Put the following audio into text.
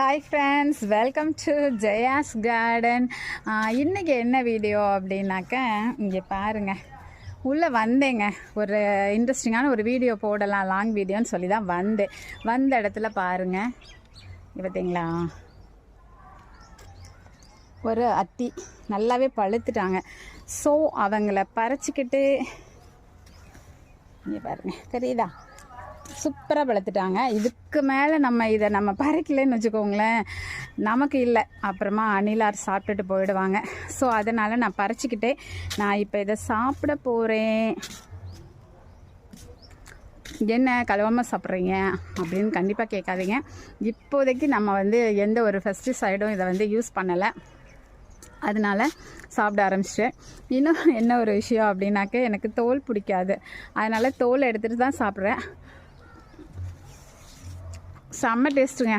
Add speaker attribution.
Speaker 1: Hi friends welcome to Jaya's garden இன்றைக்கி என்ன video அப்படின்னாக்க இங்கே பாருங்கள் உள்ளே வந்தேங்க. ஒரு இன்ட்ரெஸ்டிங்கான ஒரு வீடியோ போடலாம் லாங் வீடியோன்னு சொல்லி தான் வந்தேன் வந்த இடத்துல பாருங்கள் பார்த்தீங்களா ஒரு அத்தி நல்லாவே பழுத்துட்டாங்க. ஸோ அவங்கள பறிச்சிக்கிட்டு இங்கே பாருங்கள் தெரியுதா? சூப்பராக வளர்த்துட்டாங்க. இதுக்கு மேலே நம்ம இதை நம்ம பறிக்கலைன்னு வச்சுக்கோங்களேன். நமக்கு இல்லை. அப்புறமா அணிலார் சாப்பிட்டுட்டு போயிடுவாங்க. ஸோ அதனால் நான் பறிச்சிக்கிட்டே நான் இப்போ இதை சாப்பிட போகிறேன் என்ன கழுவாமல் சாப்பிட்றீங்க? அப்படின்னு கண்டிப்பாக கேட்காதீங்க. இப்போதைக்கு நம்ம வந்து எந்த ஒரு ஃபெஸ்டிசைடும் இதை வந்து யூஸ் பண்ணலை. அதனால சாப்பிட ஆரம்பிச்சிட்டேன். இன்னும் என்ன ஒரு விஷயம் அப்படின்னாக்க எனக்கு தோல் பிடிக்காது. அதனால் தோல் எடுத்துகிட்டு தான் சாப்பிட்றேன். செம்ம டேஸ்ட்டுங்க